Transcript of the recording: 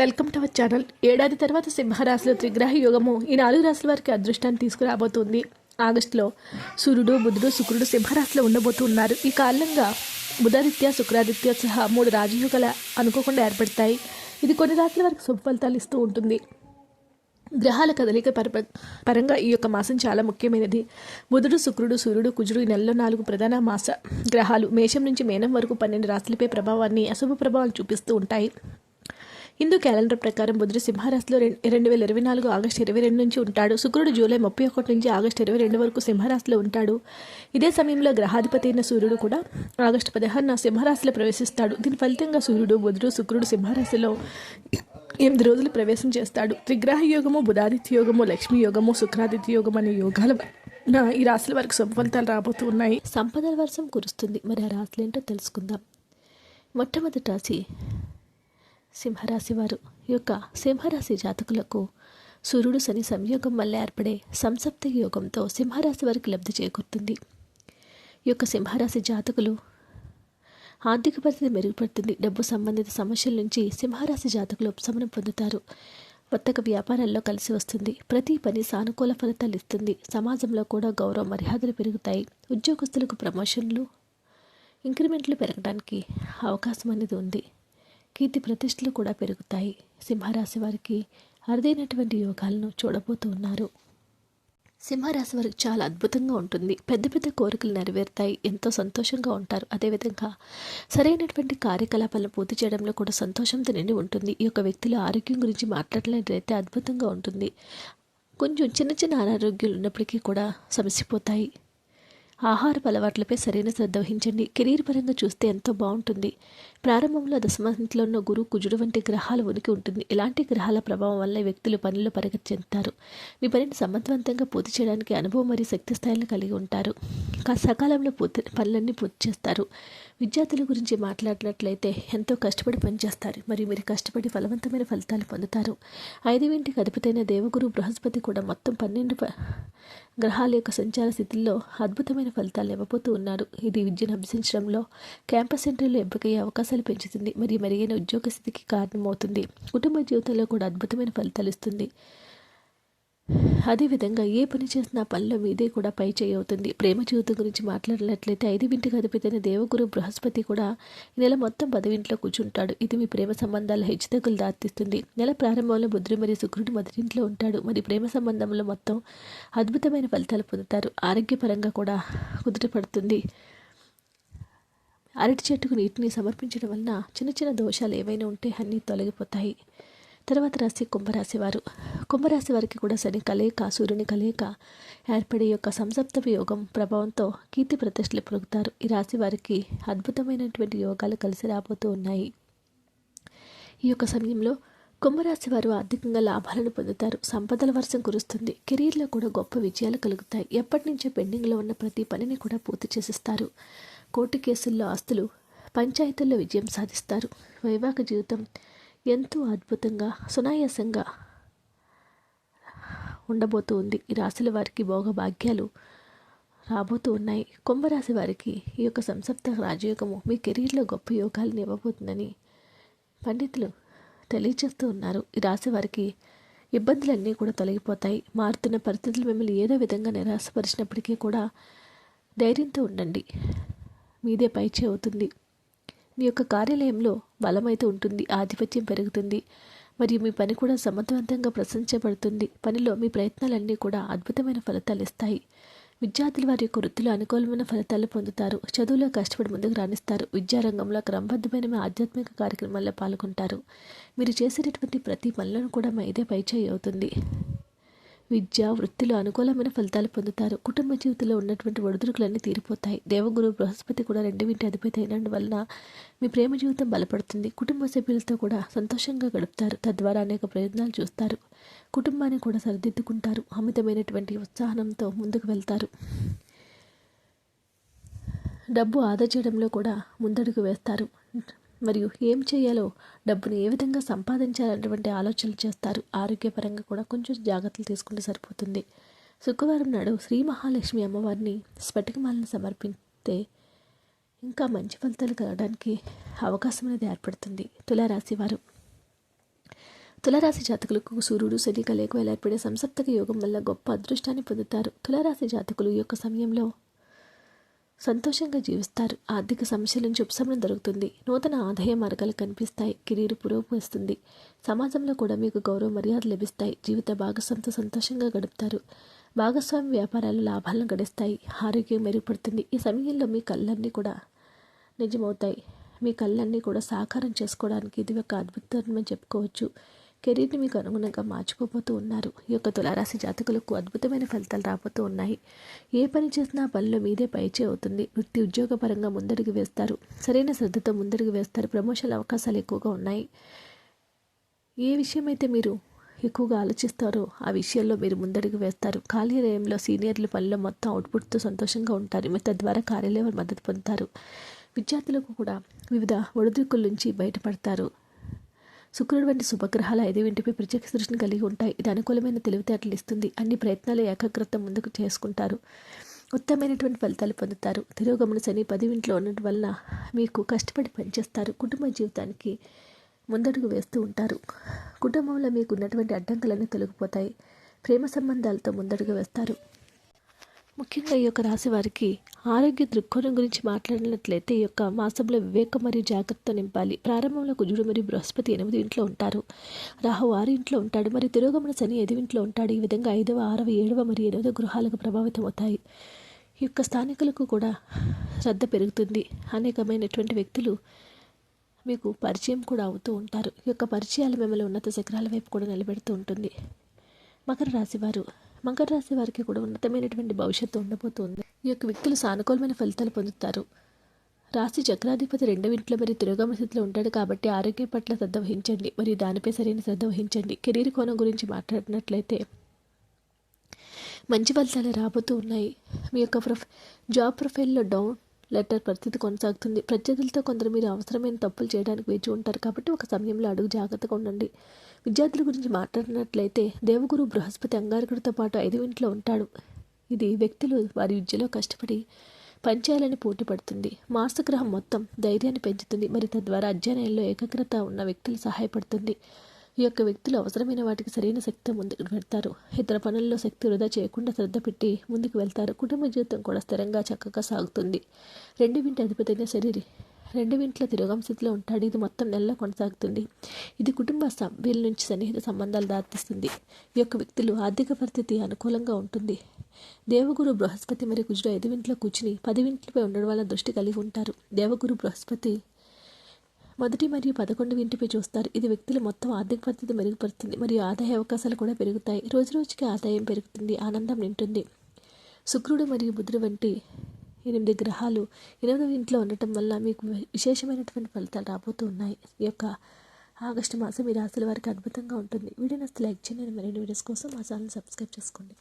Welcome to our channel. ఏడాది తర్వాత సింహరాశిలో త్రిగ్రహ యోగము ఈ నాలుగు రాశుల వారికి అదృష్టాన్ని తీసుకురాబోతుంది. ఆగస్టులో సూర్యుడు బుధుడు శుక్రుడు సింహరాశిలో ఉండబోతున్నారు ఈ కారణంగా బుధాదిత్య శుక్రాదిత్య సహా మూడు రాజయోగాలు అనుకోకుండా ఏర్పడతాయి. ఇది కొన్ని రాశుల వారికి శుభ ఫలితాలు ఇస్తూ ఉంటుంది. గ్రహాల కదలిక పర పరంగా ఈ యొక్క మాసం చాలా ముఖ్యమైనది. బుధుడు శుక్రుడు సూర్యుడు కుజుడు ఈ నెలలో నాలుగు ప్రధాన మాస గ్రహాలు. మేషం నుంచి మేనం వరకు పన్నెండు రాశులపై ప్రభావాన్ని అశుభ ప్రభావాలు చూపిస్తూ ఉంటాయి. హిందూ క్యాలెండర్ ప్రకారం బుధుడు సింహరాశిలో రెండు వేల ఇరవై నాలుగు ఆగస్టు ఇరవై రెండు నుంచి ఉంటాడు. శుక్రుడు జూలై ముప్పై ఒకటి నుంచి ఆగస్టు ఇరవై రెండు వరకు సింహరాశిలో ఉంటాడు. ఇదే సమయంలో గ్రహాధిపతి అయిన సూర్యుడు కూడా ఆగస్టు పదహారున సింహరాశిలో ప్రవేశిస్తాడు. దీని ఫలితంగా సూర్యుడు బుధుడు శుక్రుడు సింహరాశిలో ఎనిమిది రోజులు ప్రవేశం చేస్తాడు. త్రిగ్రహ యోగము బుధాదిత్య యోగము లక్ష్మీ యోగము శుక్రాదిత్య యోగం అనే యోగాల ఈ రాశుల వరకు శుభ ఫలితాలు రాబోతూ ఉన్నాయి. సంపదల వర్షం కురుస్తుంది. మరి ఆ రాశులు ఏంటో తెలుసుకుందాం. మొట్టమొదటి రాశి సింహరాశి వారు ఈ యొక్క సింహరాశి జాతకులకు సూర్యుడు శని సంయోగం వల్ల ఏర్పడే సంసప్త యోగంతో సింహరాశి వారికి లబ్ధి చేకూరుతుంది. ఈ యొక్క సింహరాశి జాతకులు ఆర్థిక పరిస్థితి మెరుగుపడుతుంది. డబ్బు సంబంధిత సమస్యల నుంచి సింహరాశి జాతకులు ఉపశమనం పొందుతారు. వర్తక వ్యాపారాల్లో కలిసి వస్తుంది. ప్రతి పని సానుకూల ఫలితాలు ఇస్తుంది. సమాజంలో కూడా గౌరవ మర్యాదలు పెరుగుతాయి. ఉద్యోగస్తులకు ప్రమోషన్లు ఇంక్రిమెంట్లు పెరగడానికి అవకాశం అనేది ఉంది. కీర్తి ప్రతిష్టలు కూడా పెరుగుతాయి. సింహరాశి వారికి అరుదైనటువంటి యోగాలను చూడబోతూ ఉన్నారు. సింహరాశి వారికి చాలా అద్భుతంగా ఉంటుంది. పెద్ద పెద్ద కోరికలు నెరవేరుతాయి. ఎంతో సంతోషంగా ఉంటారు. అదేవిధంగా సరైనటువంటి కార్యకలాపాలను పూర్తి చేయడంలో కూడా సంతోషంతో నిండి ఉంటుంది. ఈ యొక్క వ్యక్తుల ఆరోగ్యం గురించి మాట్లాడలేదైతే అద్భుతంగా ఉంటుంది. కొంచెం చిన్న చిన్న అనారోగ్యాలు ఉన్నప్పటికీ కూడా సమసిపోతాయి ఆహారపు అలవాట్లపై సరైన శ్రద్ధ వహించండి. కెరీర్ పరంగా చూస్తే ఎంతో బాగుంటుంది. ప్రారంభంలో దశమంతిలో ఉన్న గురు కుజుడు వంటి గ్రహాల ఉనికి ఉంటుంది. ఇలాంటి గ్రహాల ప్రభావం వల్ల వ్యక్తులు పనుల్లో పరిగతి చెందుతారు మీ పనిని సమర్థవంతంగా పూర్తి చేయడానికి అనుభవం మరియు శక్తి స్థాయిలను కలిగి ఉంటారు. కా- సకాలంలో పూర్తి పనులన్నీ పూర్తి చేస్తారు. విద్యార్థుల గురించి మాట్లాడినట్లయితే ఎంతో కష్టపడి పనిచేస్తారు. మరియు మీరు కష్టపడి ఫలవంతమైన ఫలితాలు పొందుతారు. ఐదు ఇంటికి అధిపతైన దేవగురు బృహస్పతి కూడా మొత్తం పన్నెండు గ్రహాల యొక్క సంచార స్థితిలో అద్భుతమైన ఫలితాలు ఇవ్వబోతూ ఉన్నారు. ఇది విద్యను అభ్యసించడంలో క్యాంపస్ సెంటర్లో ఎంపికయ్యే అవకాశం అవకాశాలు పెంచుతుంది. మరియు మెరుగైన ఉద్యోగ స్థితికి కారణమవుతుంది. కుటుంబ జీవితంలో కూడా అద్భుతమైన ఫలితాలు ఇస్తుంది. అదేవిధంగా ఏ పని చేసినా పనిలో మీదే కూడా పై చేయి అవుతుంది. ప్రేమ జీవితం గురించి మాట్లాడినట్లయితే ఐదు వింటికి అధిపతైన దేవగురు బృహస్పతి కూడా ఈ నెల మొత్తం పదవింట్లో కూర్చుంటాడు. ఇది మీ ప్రేమ సంబంధాల హెచ్చుతగ్గులు దారితీస్తుంది. నెల ప్రారంభంలో బుద్ధుడు మరియు శుక్రుడు మొదటింట్లో ఉంటాడు. మరి ప్రేమ సంబంధంలో మొత్తం అద్భుతమైన ఫలితాలు పొందుతారు. ఆరోగ్యపరంగా కూడా కుదుటపడుతుంది అరటి చెట్టుకు నీటిని సమర్పించడం వలన చిన్న చిన్న దోషాలు ఏవైనా ఉంటే అన్నీ తొలగిపోతాయి. తర్వాత రాశి కుంభరాశి వారు. కుంభరాశి వారికి కూడా శని కలయిక సూర్యుని కలయిక ఏర్పడే యొక్క సంసప్త యోగం ప్రభావంతో కీర్తి ప్రతిష్టలు పొలుగుతారు ఈ రాశి వారికి అద్భుతమైనటువంటి యోగాలు కలిసి రాబోతూ ఉన్నాయి. ఈ యొక్క సమయంలో కుంభరాశి వారు ఆర్థికంగా లాభాలను పొందుతారు. సంపదల వర్షం కురుస్తుంది. కెరీర్లో కూడా గొప్ప విజయాలు కలుగుతాయి. ఎప్పటి నుంచో పెండింగ్లో ఉన్న ప్రతి పనిని కూడా పూర్తి చేసిస్తారు. కోర్టు కేసుల్లో ఆస్తులు పంచాయతీల్లో విజయం సాధిస్తారు. వైవాహిక జీవితం ఎంతో అద్భుతంగా సునాయాసంగా ఉండబోతూ ఉంది ఈ రాశుల వారికి భోగ భాగ్యాలు రాబోతూ ఉన్నాయి. కుంభరాశి వారికి ఈ యొక్క సంసప్త రాజయోగము మీ కెరీర్లో గొప్ప యోగాలను ఇవ్వబోతుందని పండితులు తెలియజేస్తూ ఉన్నారు. ఈ రాశి వారికి ఇబ్బందులన్నీ కూడా తొలగిపోతాయి. మారుతున్న పరిస్థితులు మిమ్మల్ని ఏదో విధంగా నిరాశపరిచినప్పటికీ కూడా ధైర్యంతో ఉండండి. మీదే పైచే అవుతుంది. మీ యొక్క కార్యాలయంలో బలమైతే ఉంటుంది ఆధిపత్యం పెరుగుతుంది. మరియు మీ పని కూడా సమర్థవంతంగా ప్రశంసబడుతుంది పనిలో మీ ప్రయత్నాలన్నీ కూడా అద్భుతమైన ఫలితాలు ఇస్తాయి. విద్యార్థులు వారి యొక్క వృత్తిలో అనుకూలమైన ఫలితాలు పొందుతారు. చదువులో కష్టపడి ముందుకు రాణిస్తారు. విద్యారంగంలో క్రమబద్ధమైన మీ ఆధ్యాత్మిక కార్యక్రమాల్లో పాల్గొంటారు. మీరు చేసేటటువంటి ప్రతి పనులను కూడా మా ఇదే పైచేయి అవుతుంది. విద్య వృత్తిలో అనుకూలమైన ఫలితాలు పొందుతారు. కుటుంబ జీవితంలో ఉన్నటువంటి ఒడిదుడుకులన్నీ తీరిపోతాయి. దేవగురు బృహస్పతి కూడా రెండింటి అధిపతి అయినందువలన మీ ప్రేమ జీవితం బలపడుతుంది. కుటుంబ సభ్యులతో కూడా సంతోషంగా గడుపుతారు. తద్వారా అనేక ప్రయోజనాలు చూస్తారు. కుటుంబాన్ని కూడా సరిదిద్దుకుంటారు. అమితమైనటువంటి ఉత్సాహంతో ముందుకు వెళ్తారు. డబ్బు ఆదా చేయడంలో కూడా ముందడుగు వేస్తారు. మరియు ఏం చేయాలో డబ్బును ఏ విధంగా సంపాదించాలన్నటువంటి ఆలోచనలు చేస్తారు. ఆరోగ్యపరంగా కూడా కొంచెం జాగ్రత్తలు తీసుకుంటే సరిపోతుంది. శుక్రవారం నాడు శ్రీ మహాలక్ష్మి అమ్మవారిని స్ఫటికమాలను సమర్పిస్తే ఇంకా మంచి ఫలితాలు కలగడానికి అవకాశం అనేది ఏర్పడుతుంది. తులారాశి వారు. తులరాశి జాతకులకు సూర్యుడు శని కలయిక ఏర్పడే సంసప్తక యోగం వల్ల గొప్ప అదృష్టాన్ని పొందుతారు. తులరాశి జాతకులు ఈ యొక్క సమయంలో సంతోషంగా జీవిస్తారు. ఆర్థిక సమస్యల నుంచి ఉపశమనం దొరుకుతుంది. నూతన ఆదాయ మార్గాలు కనిపిస్తాయి. కెరీర్ పురోగమిస్తుంది. సమాజంలో కూడా మీకు గౌరవ మర్యాదలు లభిస్తాయి. జీవిత భాగస్వామితో సంతోషంగా గడుపుతారు. భాగస్వామి వ్యాపారాలు లాభాలను గడిస్తాయి. ఆరోగ్యం మెరుగుపడుతుంది. ఈ సమయంలో మీ కళ్ళన్నీ కూడా నిజమవుతాయి. మీ కళ్ళన్నీ కూడా సాకారం చేసుకోవడానికి ఇది ఒక అద్భుతమని చెప్పుకోవచ్చు. కెరీర్ని మీకు అనుగుణంగా మార్చుకోబోతూ ఉన్నారు. ఈ యొక్క తులారాశి జాతకులకు అద్భుతమైన ఫలితాలు రాబోతూ ఉన్నాయి. ఏ పని చేసినా పనిలో మీదే పైచే అవుతుంది. వృత్తి ఉద్యోగపరంగా ముందడుగు వేస్తారు. సరైన శ్రద్ధతో ముందడుగు వేస్తారు. ప్రమోషన్ అవకాశాలు ఎక్కువగా ఉన్నాయి. ఏ విషయమైతే మీరు ఎక్కువగా ఆలోచిస్తారో ఆ విషయంలో మీరు ముందడుగు వేస్తారు. కార్యాలయంలో సీనియర్లు పనిలో మొత్తం అవుట్పుట్తో సంతోషంగా ఉంటారు. మీరు తద్వారా కార్యాలయం మద్దతు పొందుతారు. విద్యార్థులకు కూడా వివిధ ఒడిదుడుకుల నుంచి బయటపడతారు. శుక్రుడు వంటి శుభగ్రహాలు ఐదు ఇంటిపై ప్రత్యేక దృష్టిని కలిగి ఉంటాయి. ఇది అనుకూలమైన తెలివితేటలు ఇస్తుంది. అన్ని ప్రయత్నాలు ఏకాగ్రత ముందుకు చేసుకుంటారు. ఉత్తమైనటువంటి ఫలితాలు పొందుతారు. తిరోగమన శని పదివింట్లో ఉండటం వల్ల మీకు కష్టపడి పనిచేస్తారు. కుటుంబ జీవితానికి ముందడుగు వేస్తూ ఉంటారు. కుటుంబంలో మీకు ఉన్నటువంటి అడ్డంకులన్నీ తొలగిపోతాయి. ప్రేమ సంబంధాలతో ముందడుగు వేస్తారు. ముఖ్యంగా ఈ యొక్క రాశి వారికి ఆరోగ్య దృక్కోణం గురించి మాట్లాడినట్లయితే ఈ యొక్క మాసంలో వివేకం మరియు జాగ్రత్త నింపాలి. ప్రారంభంలో కుజుడు మరియు బృహస్పతి ఎనిమిది ఇంట్లో ఉంటారు. రాహు ఆరు ఇంట్లో ఉంటాడు. మరియు తిరోగమన శని ఐదు ఇంట్లో ఉంటాడు. ఈ విధంగా ఐదవ ఆరవ ఏడవ మరియు ఎనిమిదవ గృహాలకు ప్రభావితం అవుతాయి. ఈ యొక్క స్థానికులకు కూడా శ్రద్ధ పెరుగుతుంది. అనేకమైనటువంటి వ్యక్తులు మీకు పరిచయం కూడా అవుతూ ఉంటారు. ఈ యొక్క పరిచయాలు మిమ్మల్ని ఉన్నత శిఖరాల వైపు కూడా నిలబెడుతూ ఉంటుంది. మకర రాశి వారు మకర రాశి వారికి కూడా ఉన్నతమైనటువంటి భవిష్యత్తు ఉండబోతుంది. ఈ యొక్క వ్యక్తులు సానుకూలమైన ఫలితాలు పొందుతారు. రాశి చక్రాధిపతి రెండవ ఇంట్లో మరి తిరోగమ స్థితిలో ఉంటాడు కాబట్టి ఆరోగ్యం పట్ల శ్రద్ధ వహించండి. మరియు దానిపై సరైన శ్రద్ధ వహించండి. కెరీర్ కోణం గురించి మాట్లాడినట్లయితే మంచి ఫలితాలు రాబోతూ ఉన్నాయి. మీ యొక్క ప్రొఫ్ జాబ్ ప్రొఫైల్లో డౌన్ లెటర్ పరిస్థితి కొనసాగుతుంది. ప్రత్యర్థులతో కొందరు మీరు అవసరమైన తప్పులు చేయడానికి వేచి ఉంటారు కాబట్టి ఒక సమయంలో అడుగు జాగ్రత్తగా ఉండండి. విద్యార్థుల గురించి మాట్లాడినట్లయితే దేవగురు బృహస్పతి అంగారకుడితో పాటు ఐదు ఇంట్లో ఉంటాడు. ఇది వ్యక్తులు వారి విద్యలో కష్టపడి పనిచేయాలని పోటీ పడుతుంది మార్స్ గ్రహం మొత్తం ధైర్యాన్ని పెంచుతుంది. మరి తద్వారా అధ్యయనంలో ఏకాగ్రత ఉన్న వ్యక్తులు సహాయపడుతుంది. ఈ యొక్క వ్యక్తులు అవసరమైన వాటికి సరైన శక్తి ముందుకు పెడతారు. ఇతర పనుల్లో శక్తి వృధా చేయకుండా శ్రద్ధ పెట్టి ముందుకు వెళ్తారు. కుటుంబ జీవితం కూడా స్థిరంగా చక్కగా సాగుతుంది. రెండు వింటి అధిపతిగా శరీరి రెండు వింట్ల తిరోగం స్థితిలో ఉంటాడు. ఇది మొత్తం నెలలో కొనసాగుతుంది. ఇది కుటుంబ సభ్యుల నుంచి సన్నిహిత సంబంధాలు దారితీస్తుంది. ఈ యొక్క వ్యక్తులు ఆర్థిక పరిస్థితి అనుకూలంగా ఉంటుంది. దేవగురు బృహస్పతి మరియు కుజుడు ఐదు వింట్లో కూర్చుని పది వింట్లపై ఉండడం వల్ల దృష్టి కలిగి ఉంటారు. దేవగురు బృహస్పతి మొదటి మరియు పదకొండు ఇంటిపై చూస్తారు. ఇది వ్యక్తుల మొత్తం ఆర్థిక పరిస్థితి మెరుగుపడుతుంది మరియు ఆదాయ అవకాశాలు కూడా పెరుగుతాయి. రోజు రోజుకి ఆదాయం పెరుగుతుంది. ఆనందం నింటుంది. శుక్రుడు మరియు బుధుడు వంటి ఎనిమిది గ్రహాలు ఎనిమిదవ ఇంట్లో ఉండటం వల్ల మీకు విశేషమైనటువంటి ఫలితాలు రాబోతూ ఉన్నాయి. ఈ యొక్క ఆగస్టు మాసం ఈ రాశుల వారికి అద్భుతంగా ఉంటుంది. వీడియో నస్తే లైక్ చేయండి. మరిన్ని వీడియోస్ కోసం మా ఛానల్ సబ్స్క్రైబ్ చేసుకోండి.